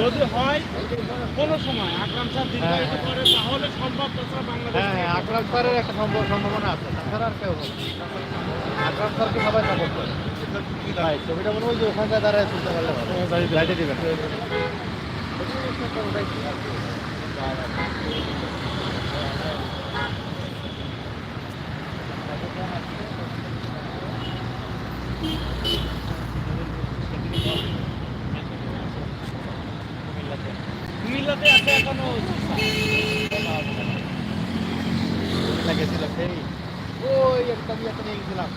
যদি হয় কোনো সময়। আকরাম স্যার দীর্ঘায়িত হ্যাঁ, করে তাহলে সম্ভব তাছাড়া বাংলাদেশ হ্যাঁ হ্যাঁ আকরাম স্যারের একটা সম্ভব সম্ভাবনা আছে তাছাড়া আর কেউ। আকরাম স্যারকে সবাই সাপোর্ট করে? ভাই ছবিটা মনে হয় যে ওখানটায় দাঁড়ায় তুলতে পারলে ভালো। লাইটে দিবেন কুমিল্লাতে আছে এখনও গেছিল সেই ওই একটা দিয়ে একটা নিয়ে গেছিলাম।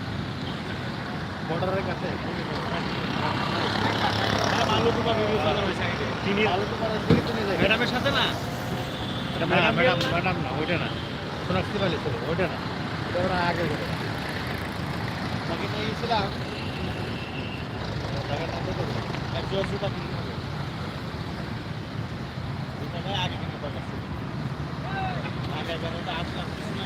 বর্ডারের কাছে। ম্যাডামের সাথে না? না ম্যাডাম ম্যাডাম ম্যাডাম না ওইটা না। সোনাক্ষী বালি ছিল ওইটা না। ওটা ওরা আগে তাকে নিয়ে গেছিলাম। তাকে নাম আগে পারবে আগে গেলে তো আসলাম কিছু না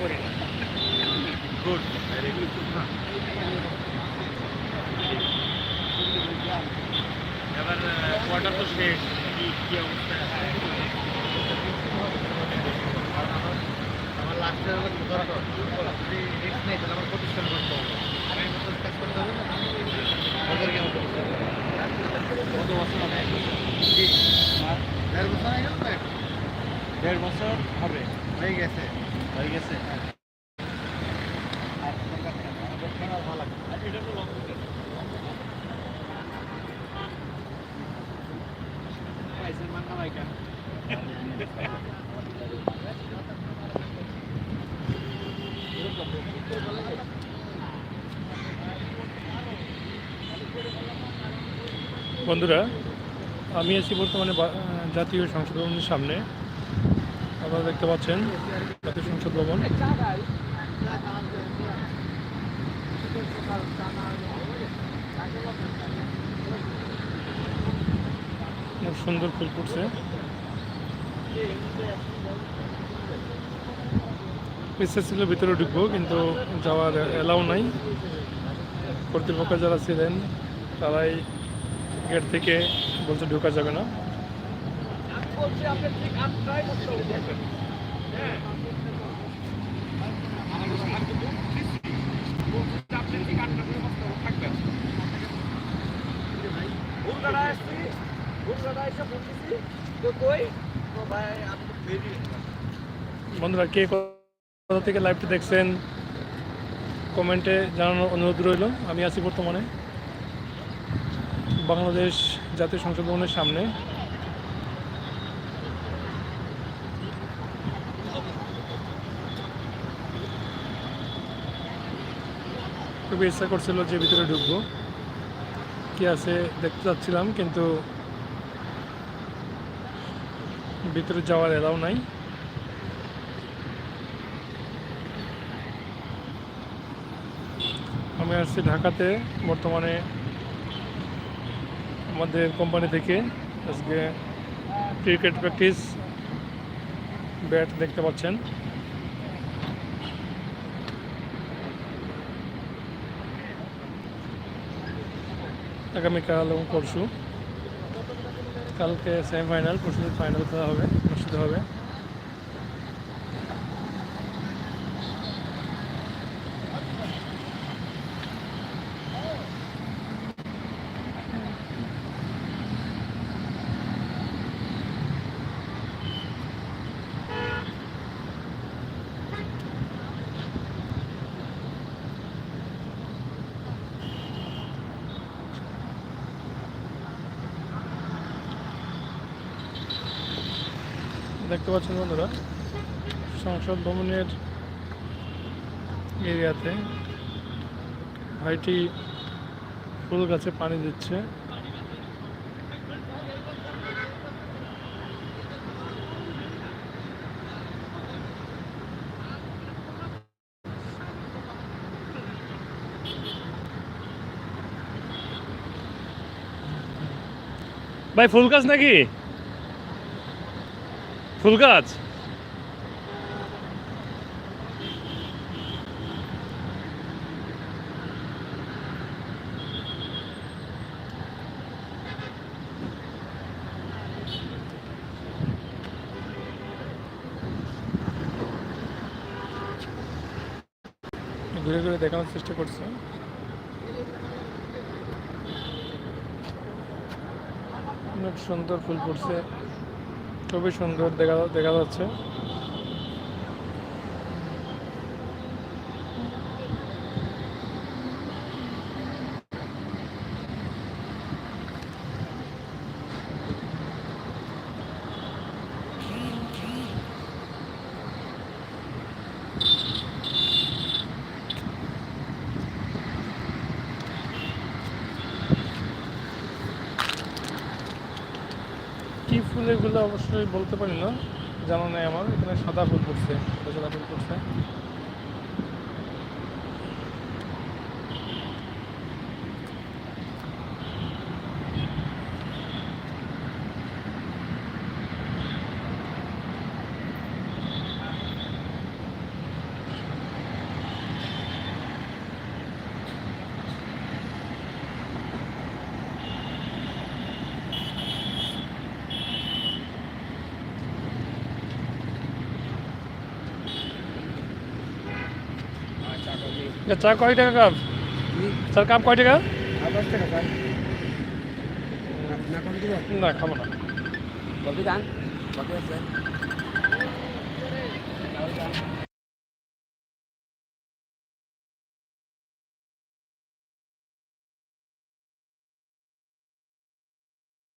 আসবে না গুড ভেরি গুড এবার কোয়ার্টার তো শেষ কি কি অবস্থা আমার লাগছে তাহলে আমার প্রতিষ্ঠান করতে হবে আমি এই বছর কাজ করতে হবে না ওদেরকে আমার প্রতিষ্ঠান করতে হবে। কত বছর হবে আর দেড় বছর হয়ে গেল তো এখন। দেড় বছর হবে হয়ে গেছে হয়ে গেছে আর দরকার নেই। আমার বর্তমানে আর ভালো লাগে না। আর এটা তো লং পাইছেন মান্না ভাইকা বন্ধুরা, আমি আছি বর্তমানে জাতীয় সংসদ ভবনের সামনে। আপনারা দেখতে পাচ্ছেন জাতীয় সংসদ ভবন। খুব সুন্দর ফুল ফুটছে। ইচ্ছা ছিল ভিতরে ঢুকবো, কিন্তু যাওয়ার এলাও নাই। কর্তৃপক্ষ যারা ছিলেন, তারাই গেট থেকে বলছে ঢোকা যাবে না। বন্ধুরা, কে কোথা থেকে লাইভটি দেখছেন কমেন্টে জানানোর অনুরোধ রইল। আমি আছি বর্তমানে। বাংলাদেশ জাতীয় সংসদ ভবনের সামনে। খুবই ইচ্ছা করছিল যে ভিতরে ঢুকবো। কি আছে দেখতে চাচ্ছিলাম, কিন্তু ভিতরে যাওয়ার এলাও নাই। আমি আসছি ঢাকাতে, বর্তমানে আমাদের কোম্পানি থেকে আজকে ক্রিকেট প্র্যাকটিস ব্যাট দেখতে পাচ্ছেন। আগামীকাল এবং পরশু। কালকে সেমিফাইনাল পরশু ফাইনাল খেলা হবে, অনুষ্ঠিত হবে। দেখতে পাচ্ছেন বন্ধুরা, সংসদ ভবনের এরিয়াতে ভাইটি ফুল গাছে পানি দিচ্ছে। ভাই, ফুল গাছ নাকি? ফুল গাছ ঘুরে ঘুরে দেখানোর চেষ্টা করছে। অনেক সুন্দর ফুল ফুটছে। খুবই সুন্দর দেখা দেখা যাচ্ছে কি ফুল অবশ্যই বলতে পারি না। জানা নেই আমার, এখানে সাদা ফুল পড়ছে সাদা ফুল ফুটছে চা কয় টাকা কাপ? স্যার কাপ কয় টাকা? না খাব না। দান কপি আছে।